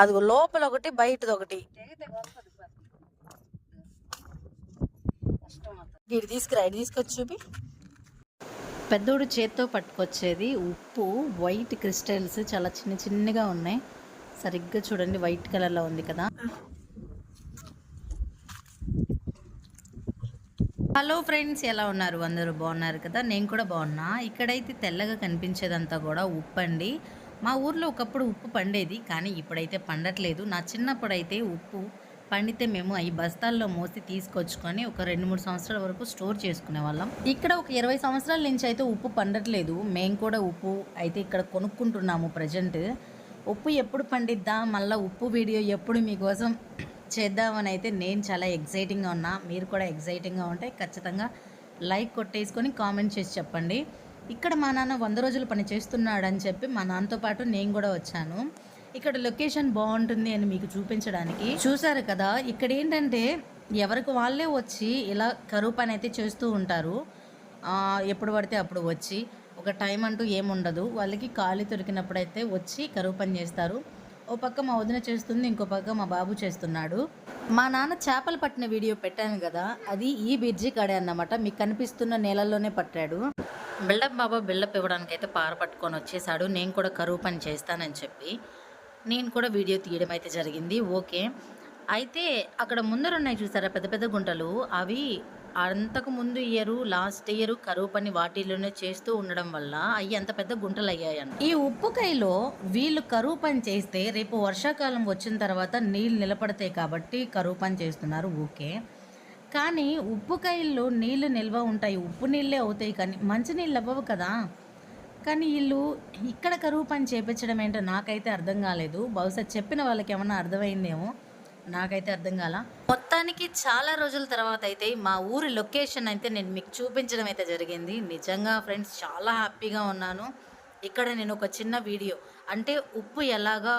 అది లోపల ఒకటి బయటది ఒకటి ఇటు తీసుకురా ఇటు తీసుకొచ్చి చూపి. పెద్దోడు చేత్తో పట్టుకొచ్చేది ఉప్పు వైట్ క్రిస్టల్స్ చాలా చిన్న చిన్నగా ఉన్నాయి. సరిగ్గా చూడండి వైట్ కలర్లో ఉంది కదా. హలో ఫ్రెండ్స్ ఎలా ఉన్నారు? అందరూ బాగున్నారు కదా? నేను కూడా బాగున్నా. ఇక్కడైతే తెల్లగా కనిపించేదంతా కూడా ఉప్పు అండి మా ఊర్లో ఒకప్పుడు ఉప్పు పండేది కానీ ఇప్పుడైతే పండట్లేదు. నా చిన్నప్పుడు అయితే ఉప్పు పండితే మేము అవి బస్తాల్లో మోసి తీసుకొచ్చుకొని ఒక రెండు మూడు సంవత్సరాల వరకు స్టోర్ చేసుకునే వాళ్ళం ఇక్కడ ఒక ఇరవై సంవత్సరాల నుంచి అయితే ఉప్పు పండట్లేదు. మేము కూడా ఉప్పు అయితే ఇక్కడ కొనుక్కుంటున్నాము ప్రజెంట్. ఉప్పు ఎప్పుడు పండిద్దా మళ్ళీ ఉప్పు వీడియో ఎప్పుడు మీకోసం చేద్దామని అయితే నేను చాలా ఎగ్జైటింగ్గా ఉన్నా. మీరు కూడా ఎగ్జైటింగ్గా ఉంటే ఖచ్చితంగా లైక్ కొట్టేసుకొని కామెంట్ చేసి చెప్పండి. ఇక్కడ మా నాన్న వంద రోజులు పని చేస్తున్నాడని చెప్పి మా నాన్నతో పాటు నేను కూడా వచ్చాను. ఇక్కడ లొకేషన్ బాగుంటుంది అని మీకు చూపించడానికి. చూసారు కదా ఇక్కడ ఏంటంటే ఎవరికి వాళ్ళే వచ్చి ఇలా కరువు పని అయితే చేస్తూ ఉంటారు. ఎప్పుడు పడితే అప్పుడు వచ్చి. ఒక టైం అంటూ ఏముండదు వాళ్ళకి ఖాళీ దొరికినప్పుడైతే వచ్చి కరువు పని చేస్తారు. ఓ పక్క మా వదిన చేస్తుంది ఇంకో పక్క మా బాబు చేస్తున్నాడు. మా నాన్న చేపలు పట్టిన వీడియో పెట్టాను కదా అది ఈ బిర్జి కాడే అన్నమాట. మీకు కనిపిస్తున్న నేలల్లోనే పట్టాడు. బిల్డప్ బాబా బిల్డప్ ఇవ్వడానికి అయితే పార పట్టుకొని వచ్చేసాడు. నేను కూడా కరువు పని చేస్తానని చెప్పి నేను కూడా వీడియో తీయడం అయితే జరిగింది. ఓకే. అయితే అక్కడ ముందర ఉన్నాయి చూసారా పెద్ద పెద్ద గుంటలు? అవి అంతకు ముందు ఇయర్ లాస్ట్ ఇయర్ కరువు పని వాటిలోనే చేస్తూ ఉండడం వల్ల అవి అంత పెద్ద గుంటలు అయ్యాయంట ఈ ఉప్పుకాయలో వీళ్ళు కరువు పని చేస్తే రేపు వర్షాకాలం వచ్చిన తర్వాత నీళ్ళు నిలబడతాయి కాబట్టి కరువు పని చేస్తున్నారు. ఓకే. కానీ ఉప్పు కైల్లో నీళ్ళు నిల్వ ఉంటాయి. ఉప్పు నీళ్ళే అవుతాయి కానీ మంచి నీళ్ళు అవ్వవు కదా. కానీ వీళ్ళు ఇక్కడ కరువు పని చేపించడం ఏంటో నాకైతే అర్థం కాలేదు. బహుశా చెప్పిన వాళ్ళకి ఏమన్నా అర్థమైందేమో నాకైతే అర్థం కాల. మొత్తానికి చాలా రోజుల తర్వాత అయితే మా ఊరి లొకేషన్ అయితే నేను మీకు చూపించడం అయితే జరిగింది. నిజంగా ఫ్రెండ్స్ చాలా హ్యాపీగా ఉన్నాను. ఇక్కడ నేను ఒక చిన్న వీడియో అంటే ఉప్పు ఎలాగా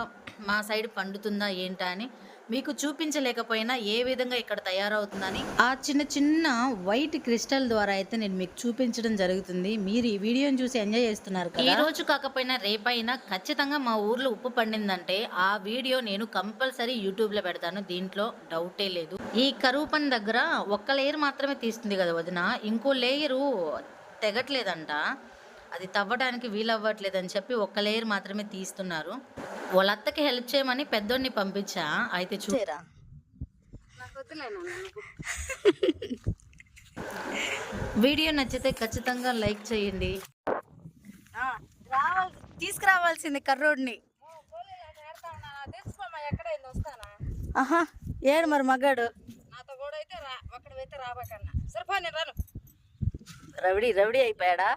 మా సైడ్ పండుతుందా ఏంటా అని మీకు చూపించలేకపోయినా ఏ విధంగా ఇక్కడ తయారవుతుందని? ఆ చిన్న చిన్న వైట్ క్రిస్టల్ ద్వారా అయితే నేను మీకు చూపించడం జరుగుతుంది. మీరు ఈ వీడియోని చూసి ఎంజాయ్ చేస్తున్నారు ఈ రోజు కాకపోయినా రేపైనా ఖచ్చితంగా మా ఊర్లో ఉప్పు పండిందంటే ఆ వీడియో నేను కంపల్సరీ యూట్యూబ్లో పెడతాను. దీంట్లో డౌటే లేదు. ఈ కరువు పని దగ్గర ఒక్క లేయర్ మాత్రమే తీస్తుంది కదా వదిన. ఇంకో లేయరు తెగట్లేదంట. అది తవ్వడానికి వీలవ్వట్లేదని చెప్పి ఒక్క లేయర్ మాత్రమే తీస్తున్నారు. వాళ్ళ అత్తకి హెల్ప్ చేయమని పెద్దోడిని పంపించా. అయితే చూరా వీడియో నచ్చితే ఖచ్చితంగా లైక్ చేయండి. రావాలి తీసుకురావాల్సింది కర్రోడ్ని. ఆహా ఏడు మరి మగాడు. నాతో కూడా అయితే రా అక్కడ అయితే రాబకన్నా సరిపో నేను రాను. రవిడి రవిడి అయిపోయాడా?